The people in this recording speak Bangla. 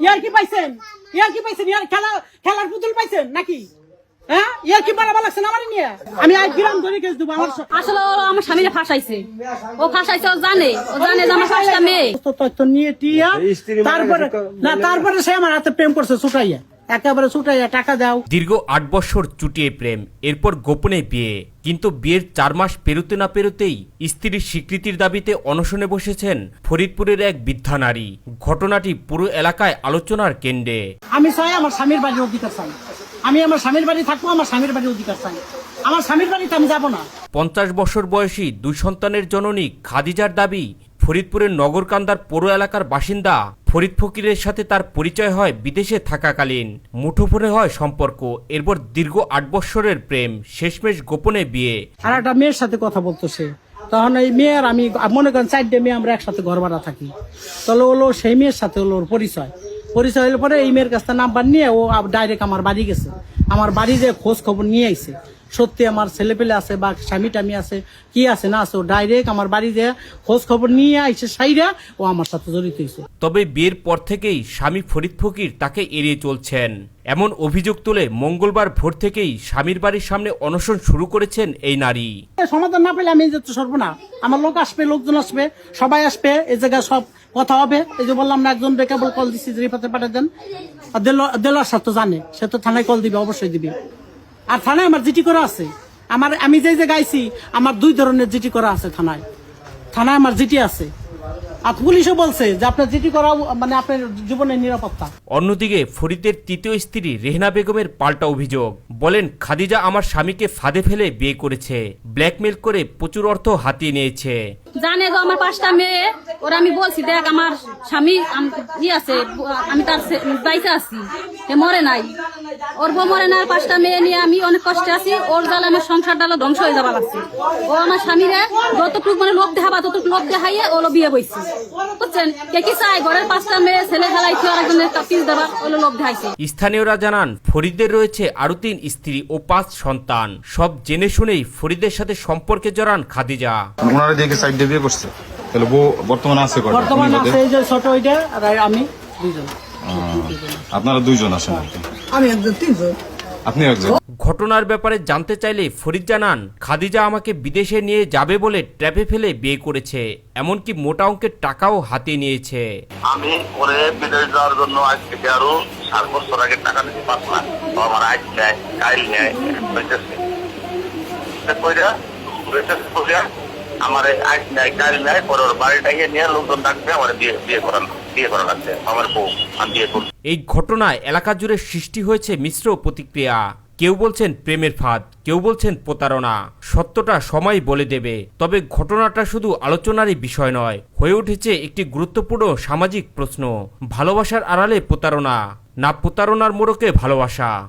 ইয়ার কি পাইছেন? ইয়ার কি পাইছেন? ইয়ার খেলা খেলার পুতুল পাইছেন নাকি? হ্যাঁ? ইয়ার কি বাড়াবা লাগছে না আমার নিয়ে? আমি আজ গ্রাম ধরে কেস দেবো আমার স- আসলে ও আমার স্বামীরে ফাঁসাইছে। ও ফাঁসাইছে ও জানে। ও জানে যে আমার পাঁচটা মেয়ে। তো তথ্য নিয়ে টিয়া তারপরে না তারপরে সে আমার হাতে প্রেম করছে ছুটাইয়া। একেবারে ছুটাইয়া টাকা দাও। দীর্ঘ আট বছর চুটিয়ে প্রেম এরপর গোপনে বিয়ে। কিন্তু বিয়ের চার মাস পেরোতে না পেরোতেই স্ত্রীর স্বীকৃতির দাবিতে অনশনে বসেছেন ফরিদপুরের এক বৃদ্ধা নারী। ঘটনাটি পুরো এলাকায় আলোচনার কেন্দ্রে। আমি চাই আমার স্বামীর বাড়ির অধিকার চাই। আমি আমার স্বামীর বাড়ি থাকব আমার স্বামীর বাড়ির অধিকার চাই। আমার স্বামীর বাড়িতে আমি যাব না। পঞ্চাশ বছর বয়সী দুই সন্তানের জননী খাদিজার দাবি ফরিদপুরের নগরকান্দার পৌর এলাকার বাসিন্দা ফরিদ ফকিরের সাথে তার পরিচয় হয় বিদেশে থাকাকালীন। মুঠোফোনে হয় সম্পর্ক, এরপর দীর্ঘ আট বৎসরের প্রেম, শেষমেশ গোপনে বিয়ে। আর একটা মেয়ের সাথে কথা বলতো সে। তখন এই মেয়ের আমি মনে করেন চারটে মেয়ে আমরা একসাথে ঘর ভাড়া থাকি। তাহলে হলো সেই মেয়ের সাথে হলো ওর পরিচয়। পরিচয় হলে পরে এই মেয়ের কাছ থেকে নাম্বার নিয়ে ও ডাইরেক্ট আমার বাড়ি গেছে। আমার বাড়ি যে খোঁজ খবর নিয়ে আইছে। সত্যি আমার ছেলে পেলে আছে বা স্বামী টামি আছে কি আছে না আছে ও ডাইরেক্ট আমার বাড়ি যে খোঁজ খবর নিয়ে আইছে সাইরা ও আমার সাথে জড়িত হয়েছে। তবে বিয়ের পর থেকেই স্বামী ফরিদ ফকির তাকে এড়িয়ে চলছেন। এমন অভিযোগ তুলে মঙ্গলবার ভোর থেকেই স্বামীর বাড়ির সামনে অনশন শুরু করেছেন এই নারী। সমাধান না পেলে আমি যেতে সরবো না। আমার লোক আসবে লোকজন আসবে সবাই আসবে এই জায়গায় সব কথা হবে। এই যে বললাম না একজন কেবল কল দিচ্ছি যে রিপাতে পাঠিয়ে দেন। আর দেল- দেলোয়ার সাথে জানে সে তো থানায় কল দিবে অবশ্যই দিবে। আর থানায় আমার জিটি করা আছে। আমার আমি যে যে গাইছি, আমার দুই ধরনের জিটি করা আছে থানায়। থানায় আমার জিটি আছে। আর পুলিশও বলছে যে আপনার জিটি করা মানে আপনার জীবনের নিরাপত্তা। অন্যদিকে ফরিদের তৃতীয় স্ত্রী রেহনা বেগমের পাল্টা অভিযোগ। বলেন, খাদিজা আমার স্বামীকে ফাঁদে ফেলে বিয়ে করেছে। ব্ল্যাকমেল করে প্রচুর অর্থ হাতিয়ে নিয়েছে। জানে যে আমার পাঁচটা মেয়ে ওরা আমি বলছি দেখ আমার স্বামী ই আছে আমি তার সে- আছি এ মরে নাই। ওর বউ মরে নাই পাঁচটা মেয়ে নিয়ে আমি অনেক কষ্টে আছি ওর জালে আমার সংসার ডালো ধ্বংস হয়ে যাবা লাগছে ও আমার স্বামীরা যতটুকু মানে লোভ দেখাবা ততটুকু লোভ দেখাইয়ে ওলো বিয়ে বইছে। বুঝছেন? কে কি চাই ঘরের পাঁচটা মেয়ে ছেলে খেলাইছে আর একজনের পিস দেবা ওলো লোভ দেখাইছে। স্থানীয়রা জানান ফরিদের রয়েছে আরও তিন স্ত্রী ও পাঁচ সন্তান। সব জেনে শুনেই ফরিদের সাথে সম্পর্কে জড়ান খাদিজা। ওনারা দেখে দিয়ে বিয়ে করছে? তাহলে বউ বর্তমানে আছে কয়টা? বর্তমানে আছে এই যে ছোট ওইটা আর আমি দুইজন। আপনারা দুইজন আছেন আমি একজন তিনজন। আপনি একজন? ঘটনার ব্যাপারে জানতে চাইলে ফরিদ জানান খাদিজা আমাকে বিদেশে নিয়ে যাবে বলে ট্র্যাপে ফেলে বিয়ে করেছে এমনকি মোটা অঙ্কের টাকাও হাতে নিয়েছে। আমি পরে বিদেশ যাওয়ার জন্য আজ থেকে আরও সাত বছর আগে টাকা নিতে পারব না আমার আজ নেয় কাইল নেয় আমার কাইল নেয় পরে ওর নিয়ে লোকজন ডাকবে, আমার বিয়ে বিয়ে করান এই ঘটনায় এলাকা জুড়ে সৃষ্টি হয়েছে মিশ্র প্রতিক্রিয়া। কেউ বলছেন প্রেমের ফাঁদ, কেউ বলছেন প্রতারণা। সত্যটা সময় বলে দেবে। তবে ঘটনাটা শুধু আলোচনারই বিষয় নয়, হয়ে উঠেছে একটি গুরুত্বপূর্ণ সামাজিক প্রশ্ন। ভালোবাসার আড়ালে প্রতারণা, না প্রতারণার মোড়কে ভালোবাসা।